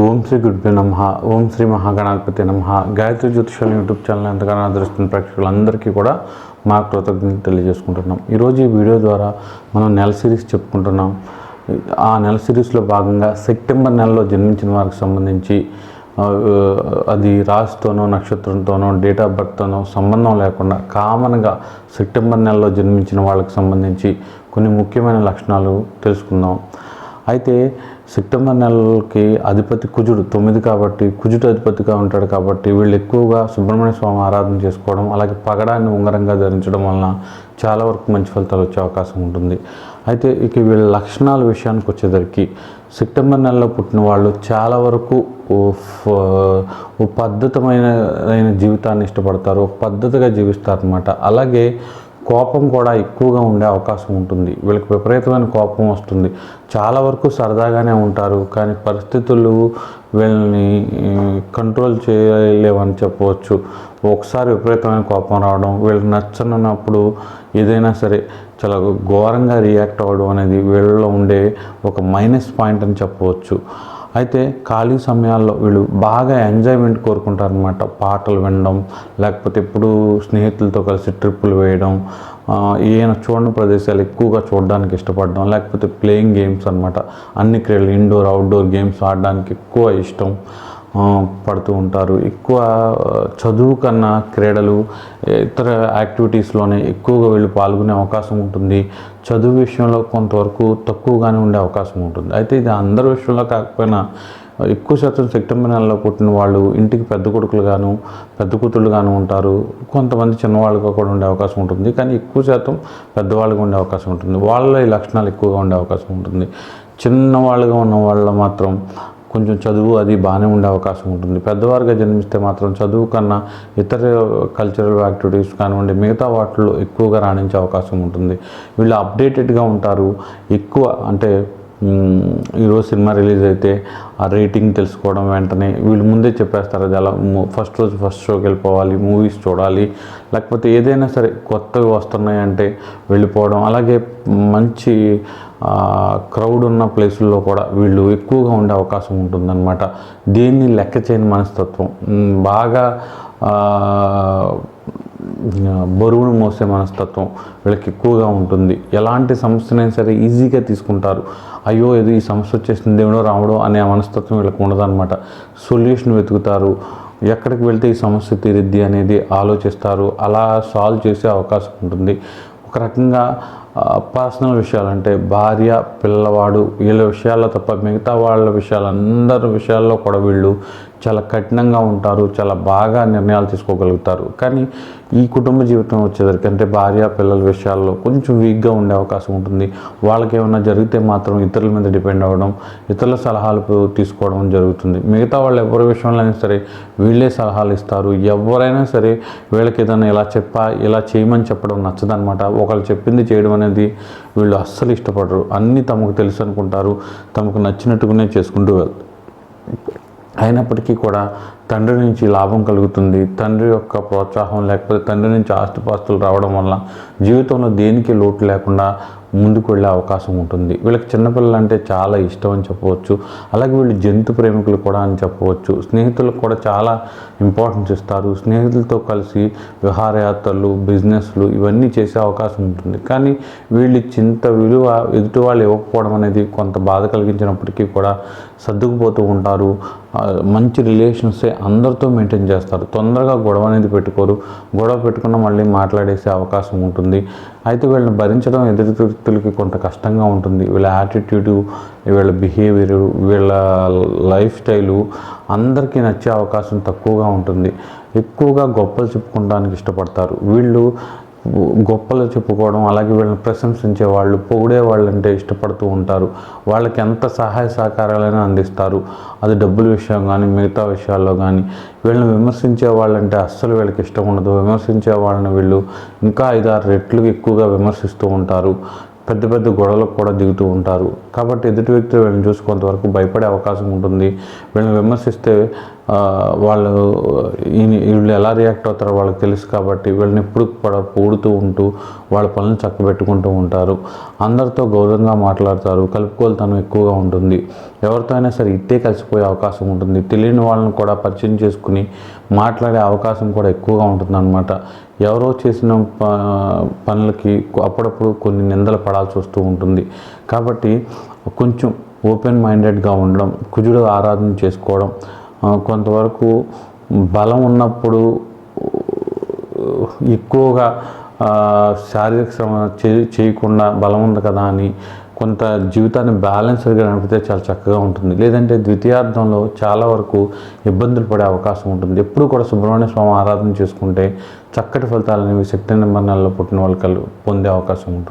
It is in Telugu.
ఓం శ్రీ గుడ్భ్యో నమ ఓం శ్రీ మహాగణాధిపతి నమ. గాయత్రి జ్యోతిషాల యూట్యూబ్ ఛానల్ ఎంతగానో ఆదరిస్తున్న ప్రేక్షకులందరికీ కూడా మా కృతజ్ఞతలు తెలియజేసుకుంటున్నాం. ఈరోజు ఈ వీడియో ద్వారా మనం నెల సిరీస్ చెప్పుకుంటున్నాం. ఆ నెల సిరీస్లో భాగంగా సెప్టెంబర్ నెలలో జన్మించిన వారికి సంబంధించి అది రాశితోనో నక్షత్రంతోనో డేట్ ఆఫ్ బర్త్తోనో సంబంధం లేకుండా కామన్గా సెప్టెంబర్ నెలలో జన్మించిన వాళ్ళకి సంబంధించి కొన్ని ముఖ్యమైన లక్షణాలు తెలుసుకుందాం. అయితే సెప్టెంబర్ నెలకి అధిపతి కుజుడు తొమ్మిది కాబట్టి కుజుడు అధిపతిగా ఉంటాడు కాబట్టి వీళ్ళు ఎక్కువగా సుబ్రహ్మణ్య స్వామి ఆరాధన చేసుకోవడం అలాగే పగడాన్ని ఉంగరంగా ధరించడం వలన చాలా వరకు మంచి ఫలితాలు వచ్చే అవకాశం ఉంటుంది. అయితే ఇక వీళ్ళ లక్షణాల విషయానికి వచ్చేసరికి సెప్టెంబర్ నెలలో పుట్టిన వాళ్ళు చాలా వరకు పద్ధతమైన జీవితాన్ని ఇష్టపడతారు పద్ధతిగా జీవిస్తారు అనమాట అలాగే కోపం కూడా ఎక్కువగా ఉండే అవకాశం ఉంటుంది. వీళ్ళకి విపరీతమైన కోపం వస్తుంది. చాలా వరకు సరదాగానే ఉంటారు. కానీ పరిస్థితులు వీళ్ళని కంట్రోల్ చేయలేవని చెప్పవచ్చు. ఒకసారి విపరీతమైన కోపం రావడం వీళ్ళకి నచ్చనప్పుడు ఏదైనా సరే చాలా ఘోరంగా రియాక్ట్ అవ్వడం అనేది వీళ్ళలో ఉండే ఒక మైనస్ పాయింట్ అని చెప్పవచ్చు. అయితే ఖాళీ సమయాల్లో వీళ్ళు బాగా ఎంజాయ్మెంట్ కోరుకుంటారనమాట పాటలు వినడం లేకపోతే ఎప్పుడు స్నేహితులతో కలిసి ట్రిప్పులు వేయడం ఈయన ఏమైనా చూడని ప్రదేశాలు ఎక్కువగా చూడడానికి ఇష్టపడడం లేకపోతే ప్లేయింగ్ గేమ్స్ అనమాట అన్ని క్రీడలు ఇండోర్ అవుట్డోర్ గేమ్స్ ఆడడానికి ఎక్కువ ఇష్టం. పడుతూ ఉంటారు. ఎక్కువ చదువు కన్నా క్రీడలు ఇతర యాక్టివిటీస్లోనే ఎక్కువగా వీళ్ళు పాల్గొనే అవకాశం ఉంటుంది. చదువు విషయంలో కొంతవరకు తక్కువగానే ఉండే అవకాశం ఉంటుంది. అయితే ఇది అందరి విషయంలో కాకపోయినా ఎక్కువ శాతం సెప్టెంబర్ నెలలో పుట్టిన వాళ్ళు ఇంటికి పెద్ద కొడుకులు గాను పెద్ద కూతుళ్ళు గాను ఉంటారు. కొంతమంది చిన్నవాళ్ళుగా కూడా ఉండే అవకాశం ఉంటుంది. కానీ ఎక్కువ శాతం పెద్దవాళ్ళుగా ఉండే అవకాశం ఉంటుంది. వాళ్ళ ఈ లక్షణాలు ఎక్కువగా ఉండే అవకాశం ఉంటుంది. చిన్నవాళ్ళుగా ఉన్న వాళ్ళ మాత్రం కొంచెం చదువు అది బాగానే ఉండే అవకాశం ఉంటుంది. పెద్దవారుగా జన్మిస్తే మాత్రం చదువు కన్నా ఇతర కల్చరల్ యాక్టివిటీస్ కానివ్వండి మిగతా వాటిలో ఎక్కువగా రాణించే అవకాశం ఉంటుంది. వీళ్ళు అప్డేటెడ్గా ఉంటారు. ఎక్కువ అంటే ఈరోజు సినిమా రిలీజ్ అయితే ఆ రేటింగ్ తెలుసుకోవడం వెంటనే వీళ్ళు ముందే చెప్పేస్తారు. అది అలా ఫస్ట్ రోజు ఫస్ట్ షోకి వెళ్ళిపోవాలి మూవీస్ చూడాలి. లేకపోతే ఏదైనా సరే కొత్తవి వస్తున్నాయంటే వెళ్ళిపోవడం. అలాగే మంచి క్రౌడ్ ఉన్న ప్లేసుల్లో కూడా వీళ్ళు ఎక్కువగా ఉండే అవకాశం ఉంటుందన్నమాట. దేన్ని లెక్క చేయని మనస్తత్వం. బాగా బరువును మోసే మనస్తత్వం వీళ్ళకి ఎక్కువగా ఉంటుంది. ఎలాంటి సమస్యనైనా సరే ఈజీగా తీసుకుంటారు. అయ్యో ఏదో ఈ సమస్య వచ్చేసింది దేవుడో రావడో అనే మనస్తత్వం వీళ్ళకి ఉండదన్నమాట. సొల్యూషన్ వెతుకుతారు. ఎక్కడికి వెళ్తే ఈ సమస్య తీరిద్ది అనేది ఆలోచిస్తారు. అలా సాల్వ్ చేసే అవకాశం ఉంటుంది. ఒక రకంగా పర్సనల్ విషయాలంటే భార్య పిల్లవాడు వీళ్ళ విషయాల్లో తప్ప మిగతా వాళ్ళ విషయాలు అందరి విషయాల్లో కూడా వీళ్ళు చాలా కఠినంగా ఉంటారు చాలా బాగా నిర్ణయాలు తీసుకోగలుగుతారు. కానీ ఈ కుటుంబ జీవితం వచ్చేసరికి అంటే భార్య పిల్లల విషయాల్లో కొంచెం వీక్గా ఉండే అవకాశం ఉంటుంది. వాళ్ళకి ఏమైనా జరిగితే మాత్రం ఇతరుల మీద డిపెండ్ అవ్వడం ఇతరుల సలహాలు తీసుకోవడం జరుగుతుంది. మిగతా వాళ్ళు ఎవరి విషయంలో అయినా సరే వీళ్ళే సలహాలు ఇస్తారు. ఎవరైనా సరే వీళ్ళకి ఏదైనా ఇలా చెప్పా ఇలా చేయమని చెప్పడం నచ్చదనమాట ఒకళ్ళు చెప్పింది చేయడం అనేది వీళ్ళు అస్సలు ఇష్టపడరు. అన్నీ తమకు తెలుసు అనుకుంటారు. తమకు నచ్చినట్టుగానే చేసుకుంటూ వెళ్తారు అయినప్పటికీ కూడా తండ్రి నుంచి లాభం కలుగుతుంది. తండ్రి యొక్క ప్రోత్సాహం లేకపోతే తండ్రి నుంచి ఆస్తిపాస్తులు రావడం వల్ల జీవితంలో దేనికి లోటు లేకుండా ముందుకు వెళ్ళే అవకాశం ఉంటుంది. వీళ్ళకి చిన్నపిల్లలు అంటే చాలా ఇష్టం అని చెప్పవచ్చు. అలాగే వీళ్ళు జంతు ప్రేమికులు కూడా అని చెప్పవచ్చు. స్నేహితులకు కూడా చాలా ఇంపార్టెన్స్ ఇస్తారు. స్నేహితులతో కలిసి విహారయాత్రలు బిజినెస్లు ఇవన్నీ చేసే అవకాశం ఉంటుంది. కానీ వీళ్ళు చింత విలువ ఎదుటి వాళ్ళు ఇవ్వకపోవడం అనేది కొంత బాధ కలిగించినప్పటికీ కూడా సర్దుకుపోతూ ఉంటారు. మంచి రిలేషన్సే అందరితో మెయింటైన్ చేస్తారు. తొందరగా గొడవ అనేది పెట్టుకోరు. గొడవ పెట్టుకున్న మళ్ళీ మాట్లాడేసే అవకాశం ఉంటుంది. అయితే వీళ్ళని భరించడం ఎదుటి వ్యక్తులకి కొంత కష్టంగా ఉంటుంది. వీళ్ళ యాటిట్యూడు వీళ్ళ బిహేవియర్ వీళ్ళ లైఫ్ స్టైలు అందరికీ నచ్చే అవకాశం తక్కువగా ఉంటుంది. ఎక్కువగా గొప్పలు చెప్పుకోవడానికి ఇష్టపడతారు. వీళ్ళు గొప్పలు చెప్పుకోవడం అలాగే వీళ్ళని ప్రశంసించే వాళ్ళు పొగిడే వాళ్ళంటే ఇష్టపడుతూ ఉంటారు. వాళ్ళకి ఎంత సహాయ సహకారాలైనా అందిస్తారు. అది డబ్బుల విషయం కానీ మిగతా విషయాల్లో కానీ వీళ్ళని విమర్శించే వాళ్ళంటే అస్సలు వీళ్ళకి ఇష్టం ఉండదు. విమర్శించే వాళ్ళని వీళ్ళు ఇంకా ఐదారు రెట్లు ఎక్కువగా విమర్శిస్తూ ఉంటారు. పెద్ద పెద్ద గొడవలకు కూడా దిగుతూ ఉంటారు. కాబట్టి ఎదుటి వ్యక్తి వీళ్ళని చూసి కొంతవరకు భయపడే అవకాశం ఉంటుంది. వీళ్ళని విమర్శిస్తే వాళ్ళు వీళ్ళు ఎలా రియాక్ట్ అవుతారో వాళ్ళకి తెలుసు కాబట్టి వీళ్ళని ఎప్పుడు కూడా పూడుతూ ఉంటూ వాళ్ళ పనులను చక్కబెట్టుకుంటూ ఉంటారు. అందరితో గౌరవంగా మాట్లాడతారు. కలుపుకోలుతనం ఎక్కువగా ఉంటుంది. ఎవరితో అయినా సరే ఇట్టే కలిసిపోయే అవకాశం ఉంటుంది. తెలియని వాళ్ళని కూడా పరిచయం చేసుకుని మాట్లాడే అవకాశం కూడా ఎక్కువగా ఉంటుంది అనమాట ఎవరో చేసిన ప- పనులకి అప్పుడప్పుడు కొన్ని నిందలు పడాల్సి వస్తూ ఉంటుంది. కాబట్టి కొంచెం ఓపెన్ మైండెడ్గా ఉండడం కుజుడు ఆరాధన చేసుకోవడం కొంతవరకు బలం ఉన్నప్పుడు ఎక్కువగా శారీరక శ్రమ చేయకుండా బలం ఉంది కదా అని కొంత జీవితాన్ని బ్యాలెన్స్డ్గా నడిపితే చాలా చక్కగా ఉంటుంది. లేదంటే ద్వితీయార్థంలో చాలా వరకు ఇబ్బందులు పడే అవకాశం ఉంటుంది. ఎప్పుడు కూడా సుబ్రహ్మణ్య స్వామి ఆరాధన చేసుకుంటే చక్కటి ఫలితాలు అనేవి శక్తి నెలలో పుట్టిన వాళ్ళు పొందే అవకాశం ఉంటుంది.